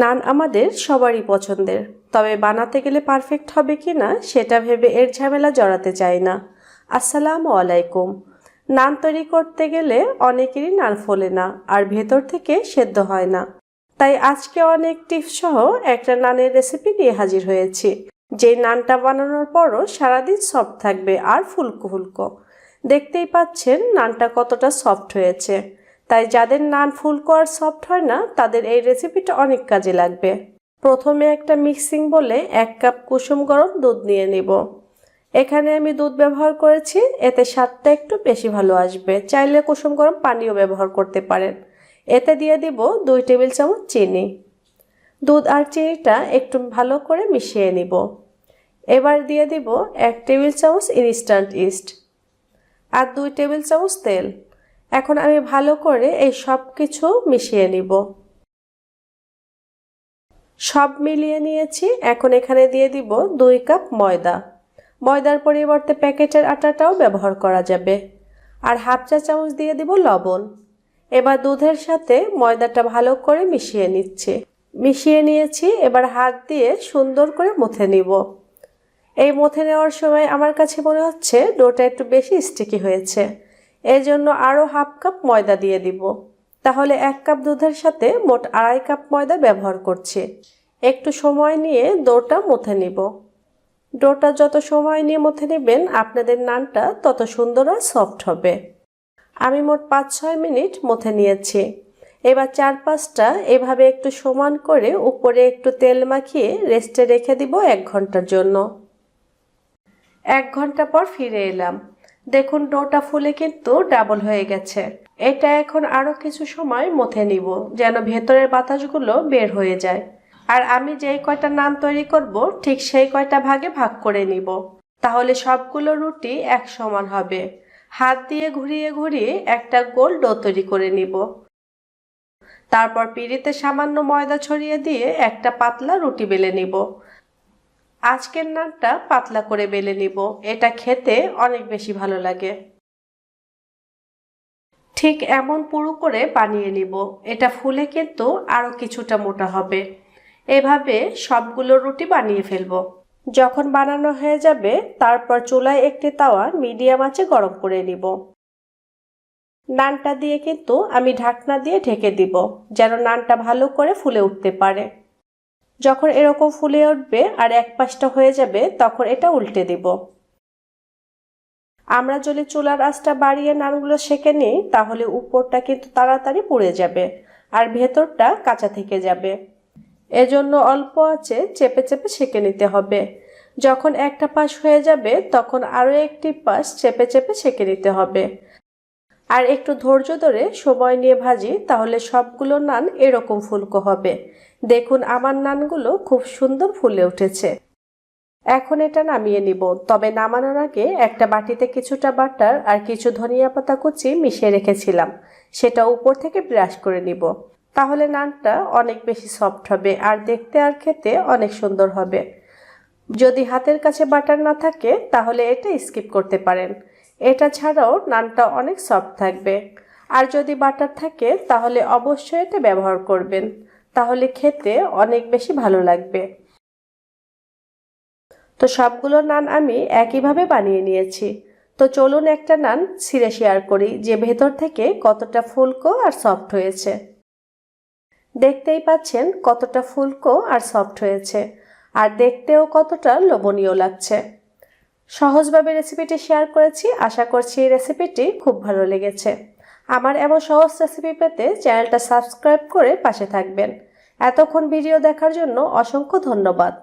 নান আমাদের সবারই পছন্দের। তবে বানাতে গেলে পারফেক্ট হবে কি না, সেটা ভেবে এর ঝামেলা জড়াতে চাই না। আসসালামু আলাইকুম। নান তৈরি করতে গেলে অনেকেরই নান ফোলে না, আর ভেতর থেকে সেদ্ধ হয় না। তাই আজকে অনেক টিপস সহ একটা নানের রেসিপি নিয়ে হাজির হয়েছি। যেই নানটা বানানোর পরও সারাদিন সফট থাকবে আর ফুলকো ফুলকো দেখতেই পাচ্ছেন নানটা কতটা সফট হয়েছে। তাই যাদের নান ফুল আর সফট হয় না, তাদের এই রেসিপিটা অনেক কাজে লাগবে। প্রথমে একটা মিক্সিং বলে এক কাপ কুসুম গরম দুধ নিয়ে নিব। এখানে আমি দুধ ব্যবহার করেছি, এতে স্বাদটা একটু বেশি ভালো আসবে। চাইলে কুসুম গরম পানিও ব্যবহার করতে পারেন। এতে দিয়ে দিব দুই টেবিল চামচ চিনি। দুধ আর চিনিটা একটু ভালো করে মিশিয়ে নিব। এবার দিয়ে দিব এক টেবিল চামচ ইনস্ট্যান্ট ইস্ট আর দুই টেবিল চামচ তেল। এখন আমি ভালো করে এই সব কিছু মিশিয়ে নিব। সব মিলিয়ে নিয়েছি, এখন এখানে দিয়ে দিব দুই কাপ ময়দা। ময়দার পরিবর্তে প্যাকেটের আটাটাও ব্যবহার করা যাবে। আর হাফ চা চামচ দিয়ে দিব লবণ। এবার দুধের সাথে ময়দাটা ভালো করে মিশিয়ে নিচ্ছি। মিশিয়ে নিয়েছি, এবার হাত দিয়ে সুন্দর করে মুথে নিব। এই মুথে নেওয়ার সময় আমার কাছে মনে হচ্ছে ডোটা একটু বেশি স্টিকি হয়েছে। এই জন্য আরও হাফ কাপ ময়দা দিয়ে দিব। তাহলে এক কাপ দুধের সাথে মোট আড়াই কাপ ময়দা ব্যবহার করছি। একটু সময় নিয়ে ডোটা মুথে নিব। ডোটা যত সময় নিয়ে মুথে নেবেন, আপনাদের নানটা তত সুন্দর আর সফট হবে। আমি মোট পাঁচ ছয় মিনিট মুথে নিয়েছি। এবার চার পাঁচটা এভাবে একটু সমান করে উপরে একটু তেল মাখিয়ে রেস্টে রেখে দিব এক ঘণ্টার জন্য। এক ঘণ্টা পর ফিরে এলাম। দেখুন ডোটা ফুলে কিন্তু ডাবল হয়ে গেছে। এটা এখন আরও কিছু সময় মথে নিব, যেন ভেতরের বাতাসগুলো বের হয়ে যায়। আর আমি যেই কয়টা নান তৈরি করব, ঠিক সেই কয়টা ভাগে ভাগ করে নিব। তাহলে সবগুলো রুটি এক সমান হবে। হাত দিয়ে ঘুরিয়ে ঘুরিয়ে একটা গোল ডো তৈরি করে নিব। তারপর পিড়িতে সামান্য ময়দা ছড়িয়ে দিয়ে একটা পাতলা রুটি বেলে নিব। আজকের নানটা পাতলা করে বেলে নিব। এটা খেতে অনেক বেশি ভালো লাগে। ঠিক এমন পুরু করে বানিয়ে নিব। এটা ফুলে কিন্তু আরও কিছুটা মোটা হবে। এভাবে সবগুলো রুটি বানিয়ে ফেলব। যখন বানানো হয়ে যাবে, তারপর চুলায় একটি তাওয়া মিডিয়াম আঁচে গরম করে নিব। নানটা দিয়ে কিন্তু আমি ঢাকনা দিয়ে ঢেকে দিব, যেন নানটা ভালো করে ফুলে উঠতে পারে। যখন এরকম ফুলে উঠবে আর এক পাশটা হয়ে যাবে, তখন এটা উল্টে দিব। আমরা যদি চুলার আঁচটা বাড়িয়ে নানগুলো সেঁকে নিই, তাহলে উপরটা কিন্তু তাড়াতাড়ি পুড়ে যাবে আর ভেতরটা কাঁচা থেকে যাবে। এজন্য অল্প আছে চেপে চেপে সেঁকে নিতে হবে। যখন একটা পাশ হয়ে যাবে, তখন আরও একটি পাশ চেপে চেপে সেঁকে নিতে হবে। আর একটু ধৈর্য ধরে সময় নিয়ে ভাজি, তাহলে সবগুলো নান এরকম ফুলকো হবে। দেখুন আমার নানগুলো খুব সুন্দর ফুলে উঠেছে। এখন এটা নামিয়ে নিব। তবে নামানোর আগে একটা বাটিতে কিছুটা বাটার আর কিছু ধনিয়া পাতা কুচি মিশিয়ে রেখেছিলাম। সেটা উপর থেকে ব্রাশ করে নিব। তাহলে নানটা অনেক বেশি সফট হবে আর দেখতে আর খেতে অনেক সুন্দর হবে। যদি হাতের কাছে বাটার না থাকে, তাহলে এটা স্কিপ করতে পারেন। এটা ছাড়াও নানটা অনেক সফট থাকবে। আর যদি বাটার থাকে, তাহলে অবশ্যই এটা ব্যবহার করবেন। তাহলে খেতে অনেক বেশি ভালো লাগবে। তো সবগুলো নান আমি একইভাবে বানিয়ে নিয়েছি। তো চলুন একটা নান ছিঁড়ে শেয়ার করি, যে ভেতর থেকে কতটা ফুলকো আর সফট হয়েছে। দেখতেই পাচ্ছেন কতটা ফুলকো আর সফট হয়েছে। আর দেখতেও কতটা লোভনীয় লাগছে। সহজভাবে রেসিপিটি শেয়ার করেছি। আশা করছি এই রেসিপিটি খুব ভালো লেগেছে। আমার এমন সহজ রেসিপি পেতে চ্যানেলটা সাবস্ক্রাইব করে পাশে থাকবেন। এতক্ষণ ভিডিও দেখার জন্য অসংখ্য ধন্যবাদ।